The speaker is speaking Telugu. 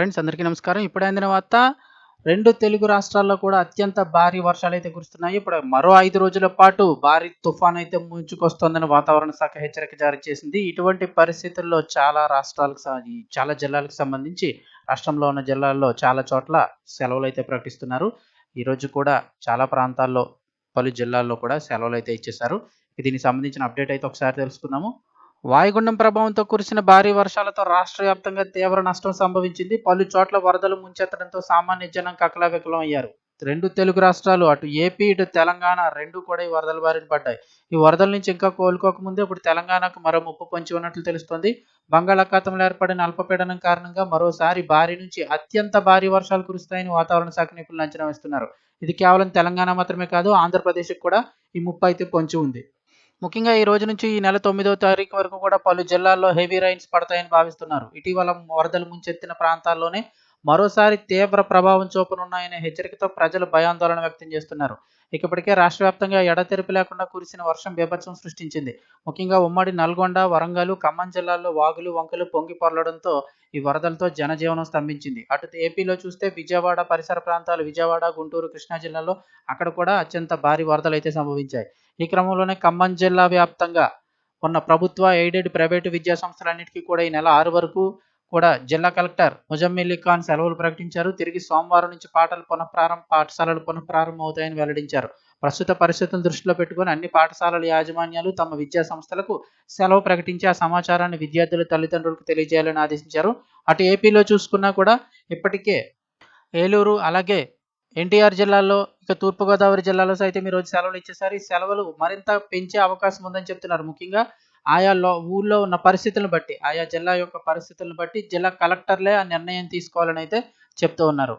ఫ్రెండ్స్ అందరికీ నమస్కారం. ఇప్పుడు అందిన వార్త రెండు తెలుగు రాష్ట్రాల్లో కూడా అత్యంత భారీ వర్షాలు అయితే కురుస్తున్నాయి. ఇప్పుడు మరో ఐదు రోజుల పాటు భారీ తుఫాన్ అయితే ముంచుకొస్తోందని వాతావరణ శాఖ హెచ్చరిక జారీ చేసింది. ఇటువంటి పరిస్థితుల్లో చాలా రాష్ట్రాలకు చాలా జిల్లాలకు సంబంధించి రాష్ట్రంలో ఉన్న జిల్లాల్లో చాలా చోట్ల సెలవులు అయితే ప్రకటిస్తున్నారు. ఈ రోజు కూడా చాలా ప్రాంతాల్లో పలు జిల్లాల్లో కూడా సెలవులు అయితే ఇచ్చేశారు. దీనికి సంబంధించిన అప్డేట్ అయితే ఒకసారి తెలుసుకుందాము. వాయుగుండం ప్రభావంతో కురిసిన భారీ వర్షాలతో రాష్ట్ర వ్యాప్తంగా తీవ్ర నష్టం సంభవించింది. పలు చోట్ల వరదలు ముంచెత్తడంతో సామాన్య జనం కకలవికలం అయ్యారు రెండు తెలుగు రాష్ట్రాలు అటు ఏపీ ఇటు తెలంగాణ రెండు కూడా ఈ వరదల బారిన పడ్డాయి. ఈ వరదల నుంచి ఇంకా కోలుకోకముందే ఇప్పుడు తెలంగాణకు మరో ముప్పు పొంచి ఉన్నట్లు తెలుస్తోంది. బంగాళాఖాతంలో ఏర్పడిన అల్పపీడనం కారణంగా మరోసారి భారీ నుంచి అత్యంత భారీ వర్షాలు కురుస్తాయని వాతావరణ శాఖ నిపుణులు అంచనా వేస్తున్నారు. ఇది కేవలం తెలంగాణ మాత్రమే కాదు ఆంధ్రప్రదేశ్కి కూడా ఈ ముప్పు అయితే పొంచి ఉంది. ముఖ్యంగా ఈ రోజు నుంచి ఈ నెల తొమ్మిదో తారీఖు వరకు కూడా పలు జిల్లాల్లో హెవీ రైన్స్ పడతాయని భావిస్తున్నారు. ఇటీవల వరదలు ముంచెత్తిన ప్రాంతాల్లోనే మరోసారి తీవ్ర ప్రభావం చూపనున్నాయనే హెచ్చరికతో ప్రజలు భయాందోళన వ్యక్తం చేస్తున్నారు. ఇక ఇప్పటికే రాష్ట్ర వ్యాప్తంగా ఎడతెరిపి లేకుండా కురిసిన వర్షం బీభత్సం సృష్టించింది. ముఖ్యంగా ఉమ్మడి నల్గొండ వరంగల్ ఖమ్మం జిల్లాల్లో వాగులు వంకలు పొంగి పొరలడంతో ఈ వరదలతో జనజీవనం స్తంభించింది. అటు ఏపీలో చూస్తే విజయవాడ పరిసర ప్రాంతాలు విజయవాడ గుంటూరు కృష్ణా జిల్లాలో అక్కడ కూడా అత్యంత భారీ వరదలు అయితే సంభవించాయి. ఈ క్రమంలోనే ఖమ్మం జిల్లా వ్యాప్తంగా ఉన్న ప్రభుత్వ ఎయిడెడ్ ప్రైవేటు విద్యా సంస్థలన్నిటికీ కూడా ఈ నెల ఆరు వరకు కూడా జిల్లా కలెక్టర్ ముజమ్మిల్లీ ఖాన్ సెలవులు ప్రకటించారు. తిరిగి సోమవారం నుంచి పాఠాలు పునఃప్రారంభ పాఠశాలలు పునఃప్రారంభం అవుతాయని వెల్లడించారు. ప్రస్తుత పరిస్థితులను దృష్టిలో పెట్టుకొని అన్ని పాఠశాలల యాజమాన్యాలు తమ విద్యా సంస్థలకు సెలవు ప్రకటించి ఆ సమాచారాన్ని విద్యార్థుల తల్లిదండ్రులకు తెలియజేయాలని ఆదేశించారు. అటు ఏపీలో చూసుకున్నా కూడా ఇప్పటికే ఏలూరు అలాగే ఎన్టీఆర్ జిల్లాలో ఇక తూర్పుగోదావరి జిల్లాలో సైతం ఈరోజు రోజు సెలవులు ఇచ్చేసారు. ఈ సెలవులు మరింత పెంచే అవకాశం ఉందని చెప్తున్నారు. ముఖ్యంగా ఆయా లో ఊళ్ళో ఉన్న పరిస్థితులను బట్టి ఆయా జిల్లా యొక్క పరిస్థితులను బట్టి జిల్లా కలెక్టర్లే ఆ నిర్ణయం తీసుకోవాలని అయితే చెప్తూ ఉన్నారు.